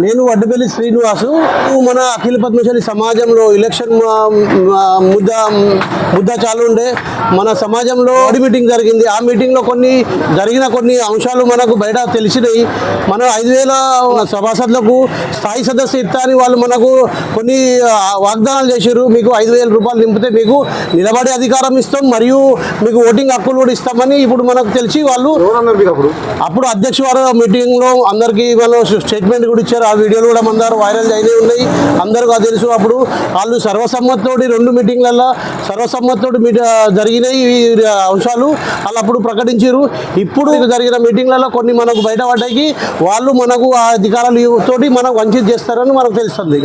నేను వడ్డపల్లి శ్రీనివాసు మన అఖిల పద్మశాలి సమాజంలో ఎలక్షన్ ముద్ద ముద్ద చాలు ఉండే. మన సమాజంలో బాడీ మీటింగ్ జరిగింది. ఆ మీటింగ్లో కొన్ని జరిగిన కొన్ని అంశాలు మనకు బయట తెలిసినాయి. మన ఐదు వేల సభాసదులకు స్థాయి సదస్సు ఇస్తా అని వాళ్ళు మనకు కొన్ని వాగ్దానాలు చేశారు మీకు ఐదు వేల రూపాయలు నింపితే మీకు నిలబడే అధికారం ఇస్తాం. మరియు మీకు ఓటింగ్ హక్కులు కూడా ఇస్తామని ఇప్పుడు మనకు తెలిసి వాళ్ళు అప్పుడు? అధ్యక్ష వారు మీటింగ్లో అందరికి వాళ్ళు స్టేట్మెంట్ కూడా ఇచ్చారు. ఆ వీడియోలు కూడా అందరూ వైరల్ అయినవి ఉన్నాయి. అందరికీ అది తెలుసు. అప్పుడు వాళ్ళు సర్వసమ్మతితోటి రెండు మీటింగ్లలో సర్వసమ్మతితోటి జరిగినాయి ఈ అంశాలు. వాళ్ళు అప్పుడు ప్రకటించారు ఇప్పుడు జరిగిన మీటింగ్లలో కొన్ని మనకు బయటపడ్డాయి. వాళ్ళు మనకు ఆ అధికారాలు తోటి మనకు వంచిత చేస్తారని మనకు తెలుస్తుంది.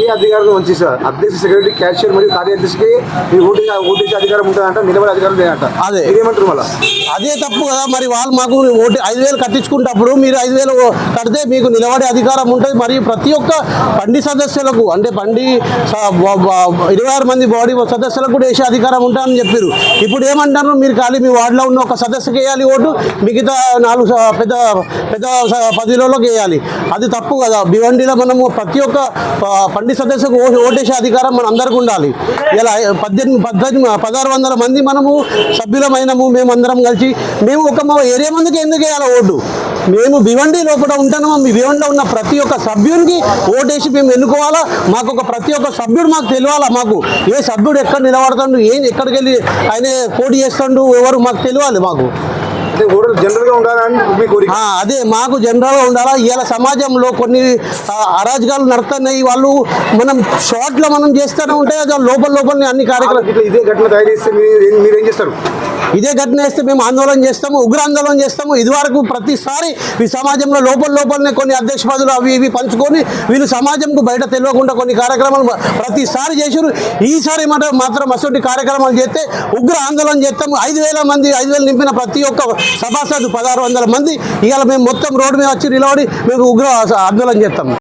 ఈ అధికారులు మంచి సార్? అధ్యక్ష సెక్రటరీ క్యాషియర్ మరియు కార్యదర్శికి ఈ ఓటింగ్ ఓటింగ్ అధికారం ఉంటుందంట నిలబడే అధికారం లేదంట. అదే. మీరేమంటారు మళ్ళా? అదే తప్పు కదా. మరి వాళ్ళు మాకు ఓటు ఐదు వేలు కట్టించుకుంటప్పుడు మీరు ఐదు వేలు కడితే మీకు నిలబడే అధికారం ఉంటుంది. మరియు ప్రతి ఒక్క పండి సదస్సులకు అంటే పండి స- ఇరవై ఆరు మంది బాడీ సదస్సులకు కూడా వేసే అధికారం ఉంటామని చెప్పారు ఇప్పుడు ఏమంటారు? మీరు ఖాళీ మీ వార్డులో ఉన్న ఒక సదస్సుకి వేయాలి ఓటు మిగతా నాలుగు పెద్ద పెద్ద పదిలోకి వేయాలి. అది తప్పు కదా. భివండిలో మనము ప్రతి ఒక్క పండి సదస్సుకు ఓటేసే అధికారం మన అందరికి ఉండాలి. ఇలా పద్దెనిమిది పద్దెనిమిది పదహారు వందల మంది మనము సభ్యులమైనము మేము అందరం కలిసి మేము ఒక మా ఏరియా మందికి ఎందుకు వేయాలి ఓటు? మేము భివండి లోపల ఉంటున్నాము మీ భివండిలో ఉన్న ప్రతి ఒక్క సభ్యునికి ఓటేసి మేము ఎన్నుకోవాలా? మాకు ఒక ప్రతి ఒక్క సభ్యుడు మాకు తెలియాలా మాకు? ఏ సభ్యుడు ఎక్కడ నిలబడతాడు? ఏం ఎక్కడికి వెళ్ళి ఆయన పోటీ చేస్తాడు? ఎవరు మాకు తెలియాలి మాకు? అంటే ఓటర్ జనరల్గా ఉండాలని అదే మాకు జనరల్గా ఉండాలా? ఇవాళ సమాజంలో కొన్ని అరాజకాలు నడుస్తున్నాయి. వాళ్ళు మనం షార్ట్లో మనం చేస్తూనే ఉంటే లోపల లోపల అన్ని కార్యక్రమాలు ఇదే ఘటన తయారు చేస్తే మీరు మీరు ఏం చేస్తారు? ఇదే ఘటన వేస్తే మేము ఆందోళన చేస్తాము ఉగ్ర ఆందోళన చేస్తాము. ఇదివరకు ప్రతిసారి ఈ సమాజంలో లోపల లోపలనే కొన్ని అధ్యక్ష పదులు అవి ఇవి పంచుకొని వీళ్ళు సమాజంకు బయట తెలియకుండా కొన్ని కార్యక్రమాలు ప్రతిసారి చేసారు ఈసారి మాట మాత్రం అటువంటి కార్యక్రమాలు చేస్తే ఉగ్ర ఆందోళన చేస్తాము. ఐదు వేల మంది ఐదు వేలు నింపిన ప్రతి ఒక్క సభాసదు పదహారు వందల మంది. ఇవాళ మేము మొత్తం రోడ్డు మీద వచ్చి నిలబడి మేము ఉగ్ర ఆందోళన చేస్తాము.